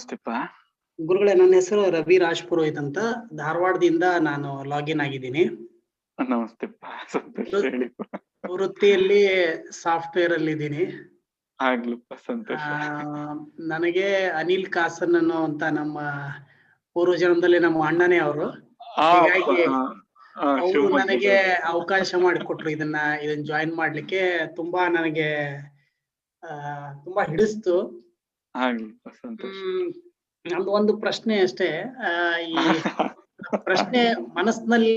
ನಮಸ್ತೆಪ್ಪ. ಗುರುಗಳೇ ನನ್ನ ಹೆಸರು ರವಿ ರಾಜ್ ಪುರೋಹಿತ್ ಅಂತ. ಧಾರವಾಡದಿಂದ ನಾನು ಲಾಗಿನ್ ಆಗಿದ್ದೀನಿ. ನಮಸ್ತೆಪ್ಪ. ಸಂತೋಷ ಹೇಳಿಪ್ಪ ವೃತ್ತಿಯಲ್ಲಿ ಸಾಫ್ಟ್ವೇರ್ ಅಲ್ಲಿ ಇದ್ದೀನಿ. ಆಗ್ಲಪ್ಪ ಸಂತೋಷ. ನನಗೆ ಅನಿಲ್ ಕಾಸನ್ ಅನ್ನೋ ಅಂತ ನಮ್ಮ ಪೂರ್ವ ಜನ್ಮದಲ್ಲಿ ನಮ್ಮ ಅಣ್ಣನೇ ಅವರು. ಹೀಗಾಗಿ ಅವರು ನನಗೆ ಅವಕಾಶ ಮಾಡಿಕೊಟ್ರು ಇದನ್ನ ಇದನ್ನ ಜಾಯಿನ್ ಮಾಡ್ಲಿಕ್ಕೆ. ತುಂಬಾ ನನಗೆ ತುಂಬಾ ಹಿಡಿಸ್ತು. ನಮ್ದು ಒಂದು ಪ್ರಶ್ನೆ ಅಷ್ಟೇ. ಆ, ಈ ಪ್ರಶ್ನೆ ಮನಸ್ಸಿನಲ್ಲಿ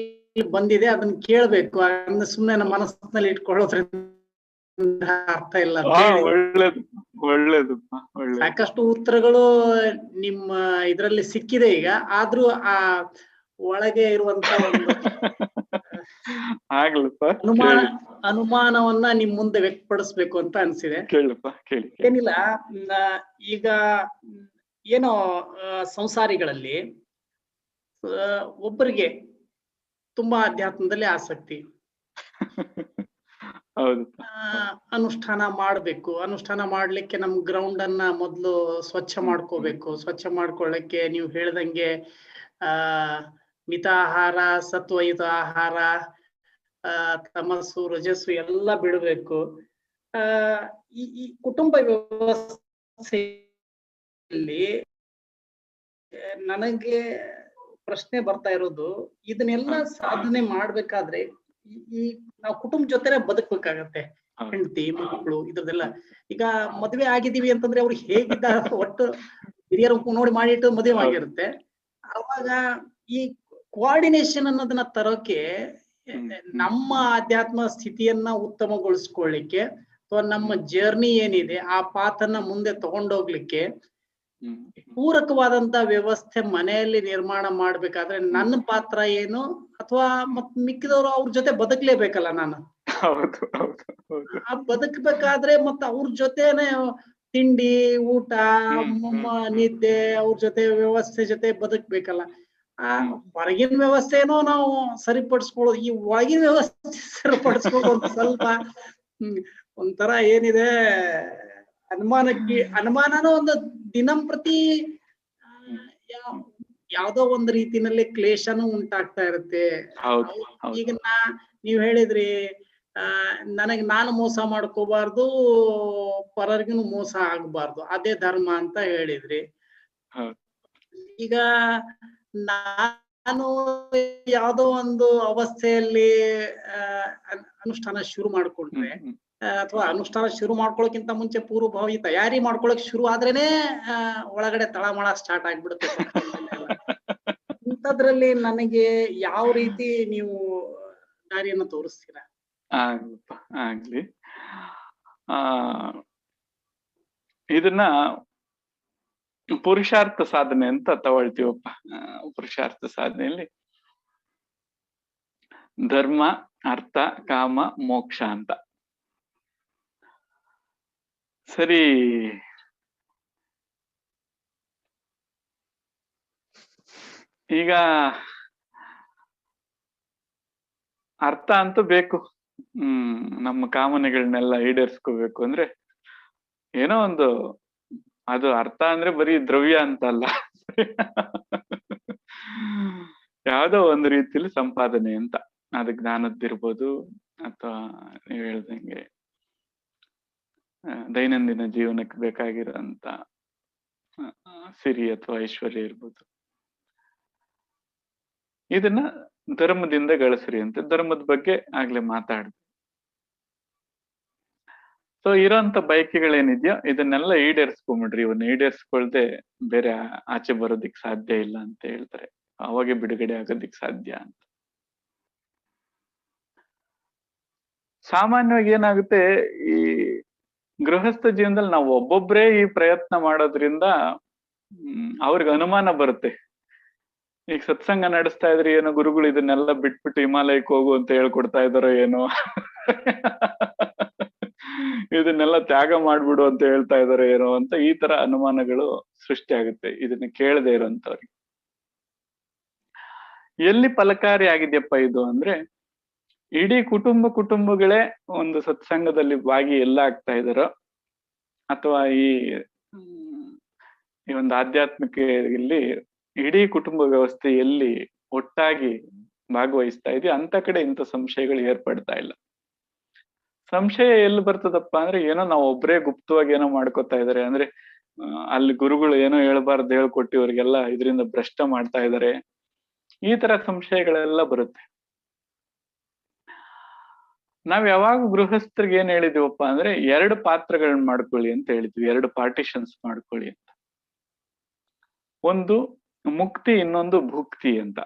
ಬಂದಿದೆ ಅದನ್ನ ಕೇಳ್ಬೇಕು. ಅದನ್ನ ಸುಮ್ಮನೆ ನಮ್ಮ ಮನಸ್ಸಿನಲ್ಲಿ ಇಟ್ಕೊಳ್ಳೋದ್ರಿಂದ ಅರ್ಥ ಇಲ್ಲ ಒಳ್ಳೇದು ಒಳ್ಳೇದು. ಸಾಕಷ್ಟು ಉತ್ತರಗಳು ನಿಮ್ಮ ಇದ್ರಲ್ಲಿ ಸಿಕ್ಕಿದೆ ಈಗ. ಆದ್ರೂ ಆ ಒಳಗೆ ಇರುವಂತ ಒಂದು ಆಗ್ಲಪ್ಪ ಅನುಮಾನ ಅನುಮಾನವನ್ನ ನಿಮ್ ಮುಂದೆ ವ್ಯಕ್ತಪಡಿಸ್ಬೇಕು ಅಂತ ಅನ್ಸಿದೆ. ಕೇಳಪ್ಪ ಕೇಳಿ. ಏನಿಲ್ಲ ಈಗ ಏನೋ ಸಂಸಾರಿಗಳಲ್ಲಿ ಒಬ್ಬರಿಗೆ ತುಂಬಾ ಅಧ್ಯಾತ್ಮದಲ್ಲಿ ಆಸಕ್ತಿ. ಅನುಷ್ಠಾನ ಮಾಡ್ಬೇಕು. ಅನುಷ್ಠಾನ ಮಾಡ್ಲಿಕ್ಕೆ ನಮ್ ಗ್ರೌಂಡ್ ಅನ್ನ ಮೊದ್ಲು ಸ್ವಚ್ಛ ಮಾಡ್ಕೋಬೇಕು. ಸ್ವಚ್ಛ ಮಾಡ್ಕೊಳ್ಳಕ್ಕೆ ನೀವು ಹೇಳ್ದಂಗೆ ಆ ಮಿತಾಹಾರ ಸತ್ವಯುತ ಆಹಾರ ಆ ತಮಸ್ಸು ರಜಸ್ಸು ಎಲ್ಲ ಬಿಡಬೇಕು. ಆ ಈ ಈ ಕುಟುಂಬ ವ್ಯವಸ್ಥೆಯಲ್ಲಿ ನನಗೆ ಪ್ರಶ್ನೆ ಬರ್ತಾ ಇರೋದು ಇದನ್ನೆಲ್ಲ ಸಾಧನೆ ಮಾಡ್ಬೇಕಾದ್ರೆ ಈ- ನಾವು ಕುಟುಂಬ ಜೊತೆನೆ ಬದುಕ್ಬೇಕಾಗತ್ತೆ. ಹೆಂಡತಿ ಮಕ್ಕಳು ಇದ್ರದೆಲ್ಲ ಈಗ ಮದ್ವೆ ಆಗಿದೀವಿ ಅಂತಂದ್ರೆ ಅವ್ರು ಹೇಗಿದ್ದ ಒಟ್ಟು ಹಿರಿಯರು ನೋಡಿ ಮಾಡಿಟ್ಟು ಮದುವೆ. ಆಗಿರುತ್ತೆ ಅವಾಗ ಈ ಕೋಆರ್ಡಿನೇಷನ್ ಅನ್ನೋದನ್ನ ತರೋಕೆ ನಮ್ಮ ಆಧ್ಯಾತ್ಮ ಸ್ಥಿತಿಯನ್ನ ಉತ್ತಮಗೊಳಿಸ್ಕೊಳ್ಳಿಕ್ಕೆ ಅಥವಾ ನಮ್ಮ ಜರ್ನಿ ಏನಿದೆ ಆ ಪಾತನ್ನ ಮುಂದೆ ತಗೊಂಡೋಗ್ಲಿಕ್ಕೆ. ಪೂರಕವಾದಂತ ವ್ಯವಸ್ಥೆ ಮನೆಯಲ್ಲಿ ನಿರ್ಮಾಣ ಮಾಡ್ಬೇಕಾದ್ರೆ ನನ್ನ ಪಾತ್ರ ಏನು ಅಥವಾ ಮತ್ ಮಿಕ್ಕಿದವರು ಅವ್ರ ಜೊತೆ ಬದುಕ್ಲೇಬೇಕಲ್ಲ ನಾನು? ಆ ಬದುಕ್ಬೇಕಾದ್ರೆ ಮತ್ ಅವ್ರ ಜೊತೆನೆ ತಿಂಡಿ ಊಟ. ನಿದ್ದೆ ಅವ್ರ ಜೊತೆ ವ್ಯವಸ್ಥೆ ಜೊತೆ ಬದುಕ್ಬೇಕಲ್ಲ. ಆ. ಹೊರಗಿನ ವ್ಯವಸ್ಥೆನೂ ನಾವು ಸರಿಪಡಿಸ್ಕೊಳ್ಳೋದು ಈ ಒಳಗಿನ ವ್ಯವಸ್ಥೆ ಸರಿಪಡಿಸ್ಕೊಳ್ಳೋದು ಸ್ವಲ್ಪ ಒಂಥರ ಏನಿದೆ ಅನುಮಾನಕ್ಕೆ ಅನುಮಾನನೂ ಒಂದು ದಿನಂಪ್ರತಿ ಯಾವ್ದೋ ಒಂದು ರೀತಿನಲ್ಲಿ ಕ್ಲೇಶನೂ ಉಂಟಾಗ್ತಾ ಇರುತ್ತೆ. ಈಗ ನಾ ನೀವ್ ಹೇಳಿದ್ರಿ ಆ ನನಗ್ ನಾನು ಮೋಸ ಮಾಡ್ಕೋಬಾರ್ದು ಪರರಿಗೂ ಮೋಸ ಆಗ್ಬಾರ್ದು ಅದೇ ಧರ್ಮ ಅಂತ ಹೇಳಿದ್ರಿ. ಈಗ ನಾನು ಯಾವುದೋ ಒಂದು ಅವಸ್ಥೆಯಲ್ಲಿ ಅನುಷ್ಠಾನ ಶುರು ಮಾಡ್ಕೊಂಡ್ರೆ. ಅಥವಾ ಅನುಷ್ಠಾನ ಶುರು ಮಾಡ್ಕೊಳಕ್ಕಿಂತ ಮುಂಚೆ ಪೂರ್ವಭಾವಿ ತಯಾರಿ ಮಾಡ್ಕೊಳಕ್ ಶುರು ಆದ್ರೇನೆ ಒಳಗಡೆ ತಳಮಳ ಸ್ಟಾರ್ಟ್ ಆಗ್ಬಿಡುತ್ತೆ. ಇಂಥದ್ರಲ್ಲಿ ನನಗೆ ಯಾವ ರೀತಿ ನೀವು ದಾರಿಯನ್ನು ತೋರಿಸ್ತೀರಾ? ಆಗ್ಲಿ. ಆ ಇದನ್ನ ಪುರುಷಾರ್ಥ ಸಾಧನೆ ಅಂತ ತಗೊಳ್ತೀವಪ್ಪ ಪುರುಷಾರ್ಥ ಸಾಧನೆಯಲ್ಲಿ ಧರ್ಮ, ಅರ್ಥ, ಕಾಮ, ಮೋಕ್ಷ ಅಂತ. ಸರಿ. ಈಗ ಅರ್ಥ ಅಂತೂ ಬೇಕು. ಹ್ಮ್, ನಮ್ಮ ಕಾಮನೆಗಳನ್ನೆಲ್ಲ ಈಡೇರಿಸ್ಕೋಬೇಕು ಅಂದ್ರೆ ಏನೋ ಒಂದು ಅದು ಅರ್ಥ ಅಂದ್ರೆ ಬರೀ ದ್ರವ್ಯ ಅಂತ ಅಲ್ಲ ಯಾವ್ದೋ ಒಂದು ರೀತಿಯಲ್ಲಿ ಸಂಪಾದನೆ ಅಂತ. ಅದು ಜ್ಞಾನದ್ದಿರ್ಬೋದು ಅಥವಾ ನೀವು ಹೇಳ್ದಂಗೆ ದೈನಂದಿನ ಜೀವನಕ್ಕೆ ಬೇಕಾಗಿರೋಂತ ಸಿರಿ ಅಥವಾ ಐಶ್ವರ್ಯ ಇರ್ಬೋದು. ಇದನ್ನ ಧರ್ಮದಿಂದ ಗಳಿಸ್ರಿ ಅಂತ. ಧರ್ಮದ ಬಗ್ಗೆ ಆಗ್ಲೇ ಮಾತಾಡಿದ್ವಿ ಸೊ ಇರೋಂತ ಬಯಕೆಗಳೇನಿದ್ಯೋ ಇದನ್ನೆಲ್ಲ ಈಡೇರಿಸ್ಕೊಂಬಿಡ್ರಿ. ಇವನ್ನ ಈಡೇರಿಸ್ಕೊಳ್ದೆ ಬೇರೆ ಆಚೆ ಬರೋದಿಕ್ ಸಾಧ್ಯ ಇಲ್ಲ ಅಂತ ಹೇಳ್ತಾರೆ. ಅವಾಗೆ ಬಿಡುಗಡೆ ಆಗೋದಿಕ್ ಸಾಧ್ಯ ಅಂತ. ಸಾಮಾನ್ಯವಾಗಿ ಏನಾಗುತ್ತೆ, ಈ ಗೃಹಸ್ಥ ಜೀವನದಲ್ಲಿ ನಾವು ಒಬ್ಬೊಬ್ರೇ ಈ ಪ್ರಯತ್ನ ಮಾಡೋದ್ರಿಂದ ಅವ್ರಿಗೆ ಅನುಮಾನ ಬರುತ್ತೆ. ಈಗ ಸತ್ಸಂಗ ನಡೆಸ್ತಾ ಇದ್ರೆ ಏನೋ ಗುರುಗಳು ಇದನ್ನೆಲ್ಲ ಬಿಟ್ಬಿಟ್ಟು ಹಿಮಾಲಯಕ್ಕೆ ಹೋಗು ಅಂತ ಹೇಳ್ಕೊಡ್ತಾ ಇದಾರೋ ಏನೋ. ಇದನ್ನೆಲ್ಲ ತ್ಯಾಗ ಮಾಡ್ಬಿಡು ಅಂತ ಹೇಳ್ತಾ ಇದಾರೆ ಏನೋ ಅಂತ ಈ ತರ ಅನುಮಾನಗಳು ಸೃಷ್ಟಿ ಆಗುತ್ತೆ. ಇದನ್ನ ಕೇಳದೆ ಇರೋಂಥವ್ರಿಗೆ. ಎಲ್ಲಿ ಫಲಕಾರಿ ಆಗಿದೆಯಪ್ಪ ಇದು ಅಂದ್ರೆ, ಇಡೀ ಕುಟುಂಬ ಕುಟುಂಬಗಳೇ ಒಂದು ಸತ್ಸಂಗದಲ್ಲಿ ಭಾಗಿ ಎಲ್ಲ ಆಗ್ತಾ ಇದಾರೋ, ಅಥವಾ ಈ ಈ ಒಂದು ಆಧ್ಯಾತ್ಮಿಕ ಇಲ್ಲಿ ಇಡೀ ಕುಟುಂಬ ವ್ಯವಸ್ಥೆಯಲ್ಲಿ ಒಟ್ಟಾಗಿ ಭಾಗವಹಿಸ್ತಾ ಇದೆಯೋ ಅಂತ ಕಡೆ ಇಂಥ ಸಂಶಯಗಳು ಏರ್ಪಡ್ತಾ ಇಲ್ಲ. ಸಂಶಯ ಎಲ್ಲಿ ಬರ್ತದಪ್ಪ ಅಂದ್ರೆ ಏನೋ ನಾವು ಒಬ್ರೇ ಗುಪ್ತವಾಗಿ ಏನೋ ಮಾಡ್ಕೊತಾ ಇದಾರೆ. ಅಂದ್ರೆ ಅಲ್ಲಿ ಗುರುಗಳು ಏನೋ ಹೇಳ್ಬಾರ್ದು ಹೇಳ್ಕೊಟ್ಟು ಇವ್ರಿಗೆಲ್ಲ ಇದರಿಂದ ಭ್ರಷ್ಟ ಮಾಡ್ತಾ ಇದಾರೆ. ಈ ತರ ಸಂಶಯಗಳೆಲ್ಲ ಬರುತ್ತೆ. ನಾವ್ ಯಾವಾಗ ಗೃಹಸ್ಥರಿಗೆ ಏನ್ ಹೇಳಿದೀವಪ್ಪ ಅಂದ್ರೆ, ಎರಡು ಪಾತ್ರಗಳನ್ನ ಮಾಡ್ಕೊಳ್ಳಿ ಅಂತ ಹೇಳಿದ್ವಿ. ಎರಡು ಪಾರ್ಟಿಷನ್ಸ್ ಮಾಡ್ಕೊಳ್ಳಿ ಅಂತ. ಒಂದು ಮುಕ್ತಿ, ಇನ್ನೊಂದು ಭುಕ್ತಿ ಅಂತ.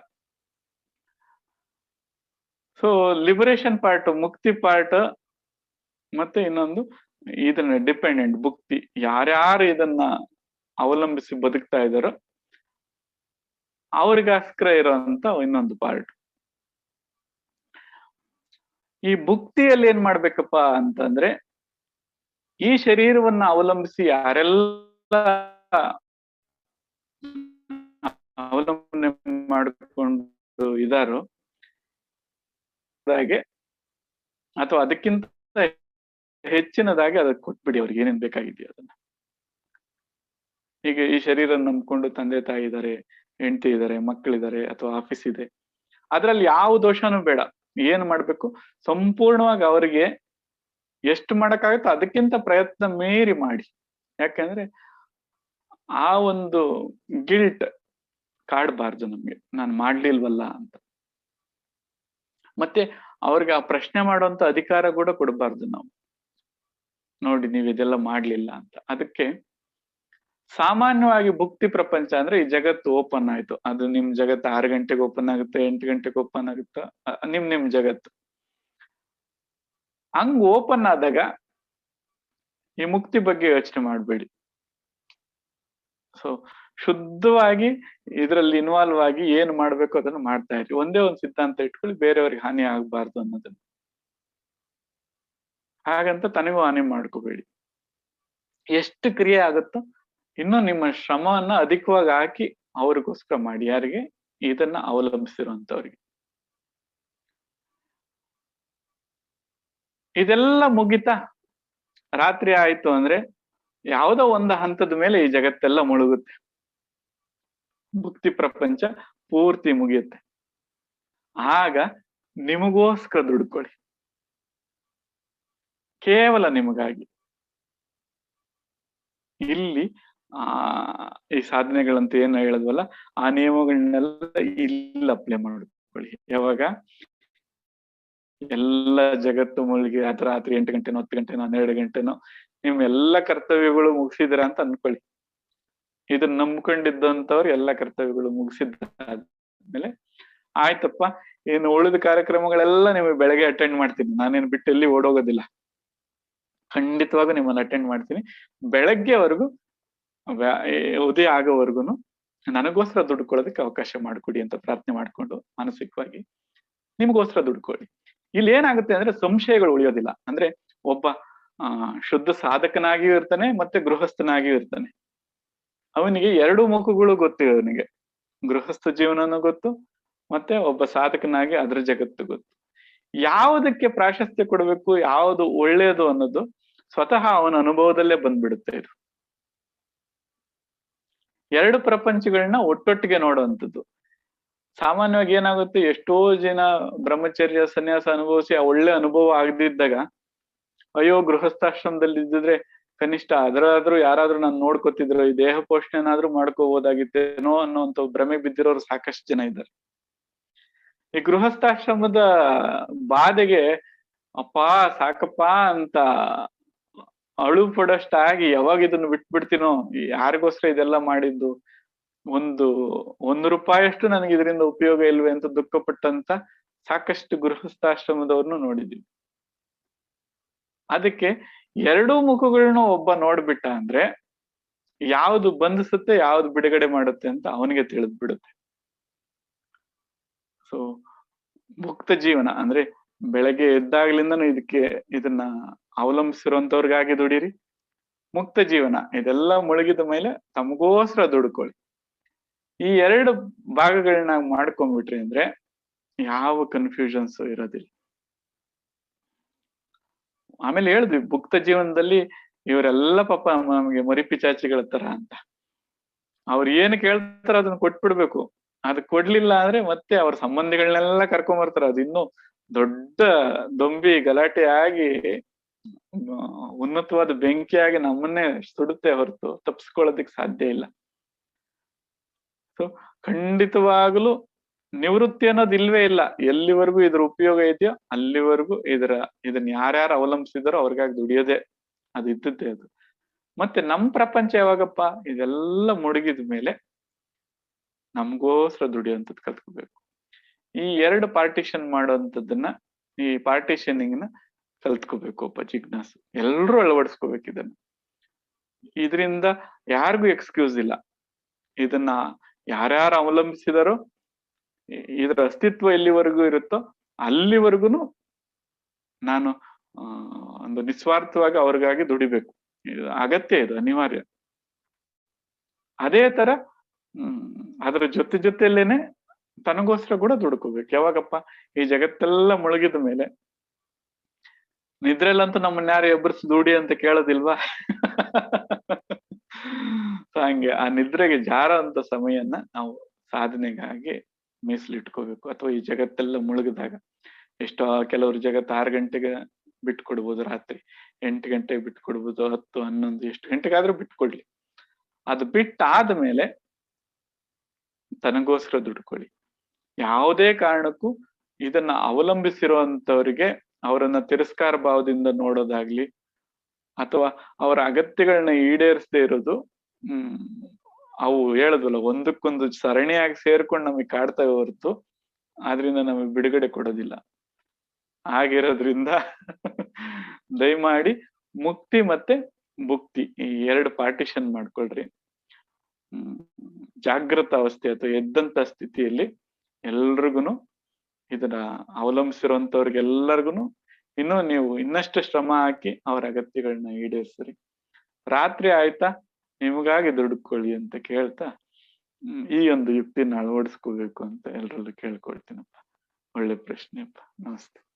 ಸೊ ಲಿಬರೇಷನ್ ಪಾರ್ಟ್ ಮುಕ್ತಿ ಪಾರ್ಟ್ ಮತ್ತೆ ಇನ್ನೊಂದು ಇದನ್ನ ಡಿಪೆಂಡೆಂಟ್ ಭುಕ್ತಿ. ಯಾರ್ಯಾರು ಇದನ್ನ ಅವಲಂಬಿಸಿ ಬದುಕ್ತಾ ಇದ್ದಾರೋ ಅವ್ರಿಗೋಸ್ಕರ ಇರೋಂತ ಇನ್ನೊಂದು ಪಾರ್ಟ್ ಈ ಭುಕ್ತಿಯಲ್ಲಿ ಏನ್ ಮಾಡ್ಬೇಕಪ್ಪ ಅಂತಂದ್ರೆ ಈ ಶರೀರವನ್ನ ಅವಲಂಬಿಸಿ ಯಾರೆಲ್ಲ ಅವಲಂಬನೆ ಮಾಡಿಕೊಂಡು ಇದಾರೋ ಹಾಗೆ, ಅಥವಾ ಅದಕ್ಕಿಂತ ಹೆಚ್ಚಿನದಾಗಿ ಅದಕ್ಕೆ ಕೊಟ್ಬಿಡಿ, ಅವ್ರಿಗೆ ಏನೇನ್ ಬೇಕಾಗಿದೆಯೋ ಅದನ್ನ. ಈಗ ಈ ಶರೀರ ನಂಬ್ಕೊಂಡು ತಂದೆ ತಾಯಿ ಇದಾರೆ, ಹೆಂಡತಿ ಇದ್ದಾರೆ ಮಕ್ಕಳಿದ್ದಾರೆ ಅಥವಾ ಆಫೀಸ್ ಇದೆ, ಅದ್ರಲ್ಲಿ ಯಾವ ದೋಷನೂ ಬೇಡ. ಏನ್ ಮಾಡ್ಬೇಕು? ಸಂಪೂರ್ಣವಾಗಿ ಅವರಿಗೆ ಎಷ್ಟು ಮಾಡಕ್ಕಾಗುತ್ತೋ ಅದಕ್ಕಿಂತ ಪ್ರಯತ್ನ ಮೀರಿ ಮಾಡಿ. ಯಾಕಂದ್ರೆ ಆ ಒಂದು ಗಿಲ್ಟ್ ಕಾಡಬಾರ್ದು ನಮ್ಗೆ. ನಾನು ಮಾಡ್ಲಿಲ್ವಲ್ಲ ಅಂತ. ಮತ್ತೆ ಅವ್ರಿಗೆ ಆ ಪ್ರಶ್ನೆ ಮಾಡುವಂತ ಅಧಿಕಾರ ಕೂಡ ಕೊಡಬಾರ್ದು ನಾವು. ನೋಡಿ ನೀವು ಇದೆಲ್ಲ ಮಾಡ್ಲಿಲ್ಲ ಅಂತ. ಅದಕ್ಕೆ ಸಾಮಾನ್ಯವಾಗಿ ಭುಕ್ತಿ ಪ್ರಪಂಚ ಅಂದ್ರೆ ಈ ಜಗತ್ತು ಓಪನ್ ಆಯ್ತು. ಅದು ನಿಮ್ ಜಗತ್ತು ಆರು ಗಂಟೆಗೆ ಓಪನ್ ಆಗುತ್ತೆ, ಎಂಟು ಗಂಟೆಗೆ ಓಪನ್ ಆಗುತ್ತೆ ನಿಮ್ ನಿಮ್ ಜಗತ್ತು. ಹಂಗ್ ಓಪನ್ ಆದಾಗ ಈ ಮುಕ್ತಿ ಬಗ್ಗೆ ಯೋಚನೆ ಮಾಡಬೇಡಿ. ಸೊ ಶುದ್ಧವಾಗಿ ಇದ್ರಲ್ಲಿ ಇನ್ವಾಲ್ವ್ ಆಗಿ ಏನ್ ಮಾಡ್ಬೇಕು ಅದನ್ನ ಮಾಡ್ತಾ ಇರಿ. ಒಂದೇ ಒಂದು ಸಿದ್ಧಾಂತ ಇಟ್ಕೊಳ್ಳಿ, ಬೇರೆಯವ್ರಿಗೆ ಹಾನಿ ಆಗ್ಬಾರ್ದು ಅನ್ನೋದನ್ನ. ಹಾಗಂತ ತನಗೂ ಹಾನಿ ಮಾಡ್ಕೋಬೇಡಿ. ಎಷ್ಟು ಕ್ರಿಯೆ ಆಗುತ್ತೋ ಇನ್ನು ನಿಮ್ಮ ಶ್ರಮವನ್ನ ಅಧಿಕವಾಗಿ ಹಾಕಿ ಅವ್ರಿಗೋಸ್ಕರ ಮಾಡಿ. ಯಾರಿಗೆ? ಇದನ್ನ ಅವಲಂಬಿಸಿರುವಂತವ್ರಿಗೆ. ಇದೆಲ್ಲ ಮುಗಿತಾ ರಾತ್ರಿ ಆಯ್ತು ಅಂದ್ರೆ ಯಾವುದೋ ಒಂದು ಹಂತದ ಮೇಲೆ ಈ ಜಗತ್ತೆಲ್ಲ ಮುಳುಗುತ್ತೆ. ಭಕ್ತಿ ಪ್ರಪಂಚ ಪೂರ್ತಿ ಮುಗಿಯುತ್ತೆ. ಆಗ ನಿಮಗೋಸ್ಕರ ದುಡ್ಕೊಳ್ಳಿ ಕೇವಲ ನಿಮಗಾಗಿ. ಇಲ್ಲಿ, ಆ, ಈ ಸಾಧನೆಗಳಂತ ಏನು ಹೇಳಿದ್ವಲ್ಲ, ಆ ನಿಯಮಗಳನ್ನೆಲ್ಲ ಇಲ್ಲಿ ಅಪ್ಲೈ ಮಾಡ್ಕೊಳ್ಳಿ. ಯಾವಾಗ? ಎಲ್ಲ ಜಗತ್ತು ಮುಳುಗಿ ಆತ ರಾತ್ರಿ ಎಂಟು ಗಂಟೆನೋ, ಹತ್ತು ಗಂಟೆನೋ, ಹನ್ನೆರಡು ಗಂಟೆನೋ ನಿಮ್ ಎಲ್ಲ ಕರ್ತವ್ಯಗಳು ಮುಗಿಸಿದ್ರ ಅಂತ ಅನ್ಕೊಳ್ಳಿ. ಇದನ್ನ ನಂಬ್ಕೊಂಡಿದ್ದಂತವ್ರು ಎಲ್ಲ ಕರ್ತವ್ಯಗಳು ಮುಗಿಸಿದ್ದಾದ್ಮೇಲೆ, ಆಯ್ತಪ್ಪ ಏನು ಉಳಿದ ಕಾರ್ಯಕ್ರಮಗಳೆಲ್ಲ ನಿಮಗೆ ಬೆಳಗ್ಗೆ ಅಟೆಂಡ್ ಮಾಡ್ತೀನಿ. ನಾನೇನು ಬಿಟ್ಟು ಎಲ್ಲಿ ಓಡೋಗೋದಿಲ್ಲ. ಖಂಡಿತವಾಗೂ ನಿಮ್ಮನ್ನ ಅಟೆಂಡ್ ಮಾಡ್ತೀನಿ. ಬೆಳಗ್ಗೆವರೆಗೂ ಉದಯ ಆಗೋವರೆಗೂ ನನಗೋಸ್ಕರ ದುಡ್ಕೊಳ್ಳೋದಕ್ಕೆ ಅವಕಾಶ ಮಾಡಿಕೊಡಿ ಅಂತ ಪ್ರಾರ್ಥನೆ ಮಾಡ್ಕೊಂಡು ಮಾನಸಿಕವಾಗಿ ನಿಮ್ಗೋಸ್ಕರ ದುಡ್ಕೊಳ್ಳಿ ಇಲ್ಲಿ ಏನಾಗುತ್ತೆ ಅಂದ್ರೆ ಸಂಶಯಗಳು ಉಳಿಯೋದಿಲ್ಲ. ಅಂದ್ರೆ ಒಬ್ಬ, ಆ, ಶುದ್ಧ ಸಾಧಕನಾಗಿಯೂ ಇರ್ತಾನೆ ಮತ್ತೆ ಗೃಹಸ್ಥನಾಗಿಯೂ ಇರ್ತಾನೆ. ಅವನಿಗೆ ಎರಡು ಮುಖಗಳು ಗೊತ್ತು ಅವನಿಗೆ. ಗೃಹಸ್ಥ ಜೀವನನೂ ಗೊತ್ತು, ಮತ್ತೆ ಒಬ್ಬ ಸಾಧಕನಾಗಿ ಅದ್ರ ಜಗತ್ತು ಗೊತ್ತು. ಯಾವುದಕ್ಕೆ ಪ್ರಾಶಸ್ತ್ಯ ಕೊಡಬೇಕು, ಯಾವುದು ಒಳ್ಳೆಯದು ಅನ್ನೋದು ಸ್ವತಃ ಅವನ ಅನುಭವದಲ್ಲೇ ಬಂದ್ಬಿಡುತ್ತೆ ಇದು. ಎರಡು ಪ್ರಪಂಚಗಳನ್ನ ಒಟ್ಟೊಟ್ಟಿಗೆ ನೋಡುವಂಥದ್ದು. ಸಾಮಾನ್ಯವಾಗಿ ಏನಾಗುತ್ತೆ, ಎಷ್ಟೋ ಜನ ಬ್ರಹ್ಮಚರ್ಯ ಸನ್ಯಾಸ ಅನುಭವಿಸಿ ಆ ಒಳ್ಳೆ ಅನುಭವ ಆಗದಿದ್ದಾಗ, ಅಯ್ಯೋ, ಗೃಹಸ್ಥಾಶ್ರಮದಲ್ಲಿ ಇದ್ದಿದ್ರೆ ಕನಿಷ್ಠ ಅದರಾದ್ರೂ ಯಾರಾದ್ರೂ ನಾನು ನೋಡ್ಕೊತಿದ್ರು, ಈ ದೇಹ ಪೋಷಣೆನಾದ್ರೂ ಮಾಡ್ಕೋಬಹುದಾಗಿತ್ತೇನೋ ಅನ್ನೋಂಥ ಭ್ರಮೆ ಬಿದ್ದಿರೋರು ಸಾಕಷ್ಟು ಜನ ಇದ್ದಾರೆ. ಈ ಗೃಹಸ್ಥಾಶ್ರಮದ ಬಾಧೆಗೆ, ಅಪ್ಪ, ಸಾಕಪ್ಪ ಅಂತ ಅಳು ಪಡೋಷ್ಟಾಗಿ ಯಾವಾಗ ಇದನ್ನ ಬಿಟ್ಬಿಡ್ತೀನೋ, ಯಾರಿಗೋಸ್ಕರ ಇದೆಲ್ಲ ಮಾಡಿದ್ದು, ಒಂದು ಒಂದು ರೂಪಾಯಷ್ಟು ನನಗೆ ಇದರಿಂದ ಉಪಯೋಗ ಇಲ್ವೇ ಅಂತ ದುಃಖಪಟ್ಟಂತ ಸಾಕಷ್ಟು ಗೃಹಸ್ಥಾಶ್ರಮದವ್ರನ್ನು ನೋಡಿದೀವಿ. ಅದಕ್ಕೆ ಎರಡೂ ಮುಖಗಳನ್ನ ಒಬ್ಬ ನೋಡ್ಬಿಟ್ಟ ಅಂದ್ರೆ, ಯಾವ್ದು ಬಂಧಿಸುತ್ತೆ, ಯಾವ್ದು ಬಿಡುಗಡೆ ಮಾಡುತ್ತೆ ಅಂತ ಅವನಿಗೆ ತಿಳಿದ್ಬಿಡುತ್ತೆ. ಸೊ ಮುಕ್ತ ಜೀವನ ಅಂದ್ರೆ ಬೆಳಗ್ಗೆ ಎದ್ದಾಗ್ಲಿಂದನೂ ಇದಕ್ಕೆ ಇದನ್ನ ಅವಲಂಬಿಸಿರುವಂತವ್ರಿಗಾಗಿ ದುಡೀರಿ. ಮುಕ್ತ ಜೀವನ, ಇದೆಲ್ಲ ಮುಳುಗಿದ ಮೇಲೆ ತಮಗೋಸ್ಕರ ದುಡ್ಕೊಳ್ಳಿ. ಈ ಎರಡು ಭಾಗಗಳನ್ನ ಮಾಡ್ಕೊಂಡ್ಬಿಟ್ರಿ ಅಂದ್ರೆ ಯಾವ ಕನ್ಫ್ಯೂಷನ್ಸ್ ಇರೋದಿಲ್ಲ. ಆಮೇಲೆ ಹೇಳಿದ್ವಿ, ಮುಕ್ತ ಜೀವನದಲ್ಲಿ ಇವರೆಲ್ಲ ಪಾಪ ನಮಗೆ ಮರಿಪಿಚಾಚಿಗಳ ತರ ಅಂತ. ಅವ್ರು ಏನ್ ಕೇಳ್ತಾರ ಅದನ್ನ ಕೊಟ್ಬಿಡ್ಬೇಕು. ಅದ್ ಕೊಡ್ಲಿಲ್ಲ ಅಂದ್ರೆ ಮತ್ತೆ ಅವ್ರ ಸಂಬಂಧಿಗಳನ್ನೆಲ್ಲ ಕರ್ಕೊಂಡ್ ಬರ್ತಾರ. ಅದು ಇನ್ನು ದೊಡ್ಡ ದೊಂಬಿ ಗಲಾಟೆ ಆಗಿ ಉನ್ನತವಾದ ಬೆಂಕಿಯಾಗಿ ನಮ್ಮನ್ನೇ ಸುಡುತ್ತೆ ಹೊರತು ತಪ್ಪಿಸ್ಕೊಳ್ಳೋದಕ್ಕೆ ಸಾಧ್ಯ ಇಲ್ಲ. ಸೊ ಖಂಡಿತವಾಗಲೂ ನಿವೃತ್ತಿ ಅನ್ನೋದು ಇಲ್ವೇ ಇಲ್ಲ. ಎಲ್ಲಿವರೆಗೂ ಇದ್ರ ಉಪಯೋಗ ಇದೆಯೋ ಅಲ್ಲಿವರೆಗೂ ಇದರ, ಇದನ್ನ ಯಾರ್ಯಾರು ಅವಲಂಬಿಸಿದಾರೋ ಅವ್ರಿಗಾಗಿ ದುಡಿಯೋದೇ ಅದು ಇದ್ದದ್ದೇ ಅದು. ಮತ್ತೆ ನಮ್ ಪ್ರಪಂಚ ಯಾವಾಗಪ್ಪ? ಇದೆಲ್ಲ ಮುಳುಗಿದ ಮೇಲೆ ನಮ್ಗೋಸ್ಕರ ದುಡಿಯುವಂಥದ್ದು ಕಲ್ತ್ಕೋಬೇಕು. ಈ ಎರಡು ಪಾರ್ಟಿಷನ್ ಮಾಡುವಂಥದ್ದನ್ನ ಈ ಪಾರ್ಟಿಷನಿಂಗ್ನ ಕಲ್ತ್ಕೋಬೇಕು ಒಬ್ಬ ಜಿಜ್ಞಾಸು ಎಲ್ರೂ ಅಳವಡಿಸ್ಕೋಬೇಕು ಇದನ್ನ. ಇದರಿಂದ ಯಾರಿಗೂ ಎಕ್ಸ್ಕ್ಯೂಸ್ ಇಲ್ಲ. ಇದನ್ನ ಯಾರ್ಯಾರು ಅವಲಂಬಿಸಿದಾರೋ ಇದರ ಅಸ್ತಿತ್ವ ಎಲ್ಲಿವರೆಗೂ ಇರುತ್ತೋ ಅಲ್ಲಿವರೆಗೂ ನಾನು ಒಂದು ನಿಸ್ವಾರ್ಥವಾಗಿ ಅವ್ರಿಗಾಗಿ ದುಡಿಬೇಕು. ಅಗತ್ಯ ಇದು, ಅನಿವಾರ್ಯ. ಅದೇ ತರ, ಹ್ಮ್ ಅದರ ಜೊತೆ ಜೊತೆಯಲ್ಲೇನೆ ತನಗೋಸ್ಕರ ಕೂಡ ದುಡ್ಕೋಬೇಕು. ಯಾವಾಗಪ್ಪ ಈ ಜಗತ್ತೆಲ್ಲ ಮುಳುಗಿದ ಮೇಲೆ? ನಿದ್ರೆಲ್ಲಂತೂ ನಮ್ಮನ್ನ ಯಾರು ಎಬ್ಬರಿಸಿ ದುಡಿ ಅಂತ ಕೇಳೋದಿಲ್ವಾ? ಹಂಗೆ ಆ ನಿದ್ರೆಗೆ ಜಾರ ಅಂತ ನಾವು ಸಾಧನೆಗಾಗಿ ಮೀಸಲಿಟ್ಕೋಬೇಕು. ಅಥವಾ ಈ ಜಗತ್ತೆಲ್ಲ ಮುಳುಗಿದಾಗ ಎಷ್ಟೋ ಕೆಲವರು ಜಗತ್ತು ಆರು ಗಂಟೆಗೆ ಬಿಟ್ಕೊಡ್ಬೋದು, ರಾತ್ರಿ ಎಂಟು ಗಂಟೆಗೆ ಬಿಟ್ಕೊಡ್ಬೋದು, ಹತ್ತು, ಹನ್ನೊಂದು, ಎಷ್ಟು ಗಂಟೆಗಾದ್ರೂ ಬಿಟ್ಕೊಡ್ಲಿ. ಅದು ಬಿಟ್ಟಾದ್ಮೇಲೆ ತನಗೋಸ್ಕರ ದುಡ್ಕೊಳ್ಳಿ ಯಾವುದೇ ಕಾರಣಕ್ಕೂ ಇದನ್ನ ಅವಲಂಬಿಸಿರುವಂತವರಿಗೆ ಅವರನ್ನ ತಿರಸ್ಕಾರ ಭಾವದಿಂದ ನೋಡೋದಾಗ್ಲಿ ಅಥವಾ ಅವರ ಅಗತ್ಯಗಳನ್ನ ಈಡೇರಿಸದೇ ಇರೋದು, ಹ್ಮ್, ಅವು ಹೇಳುದಲ್ಲ, ಒಂದಕ್ಕೊಂದು ಸರಣಿಯಾಗಿ ಸೇರ್ಕೊಂಡು ನಮಗೆ ಕಾಡ್ತವೆ ಹೊರತು ಆದ್ರಿಂದ ನಮಗೆ ಬಿಡುಗಡೆ ಕೊಡೋದಿಲ್ಲ. ಆಗಿರೋದ್ರಿಂದ ದಯಮಾಡಿ ಮುಕ್ತಿ ಮತ್ತೆ ಭುಕ್ತಿ ಈ ಎರಡು ಪಾರ್ಟಿಷನ್ ಮಾಡ್ಕೊಳ್ರಿ. ಹ್ಮ್. ಜಾಗೃತ ಅವಸ್ಥೆ ಅಥವಾ ಎದ್ದಂತ ಸ್ಥಿತಿಯಲ್ಲಿ ಎಲ್ರಿಗೂ ಇದನ್ನ ಅವಲಂಬಿಸಿರುವಂತವ್ರಿಗೆಲ್ಲರಿಗೂ ಇನ್ನೂ ನೀವು ಇನ್ನಷ್ಟು ಶ್ರಮ ಹಾಕಿ ಅವರ ಅಗತ್ಯಗಳನ್ನ ಈಡೇರಿಸ್ರಿ. ರಾತ್ರಿ ಆಯ್ತಾ? ನಿಮಗಾಗಿ ದುಡ್ಕೊಳ್ಳಿ ಅಂತ ಕೇಳ್ತಾ ಈ ಒಂದು ಯುಕ್ತಿನ ಅಳವಡಿಸ್ಕೋಬೇಕು ಅಂತ ಎಲ್ರಲ್ಲೂ ಕೇಳ್ಕೊಳ್ತೀನಪ್ಪ. ಒಳ್ಳೆ ಪ್ರಶ್ನೆಪ್ಪ. ನಮಸ್ತೆ.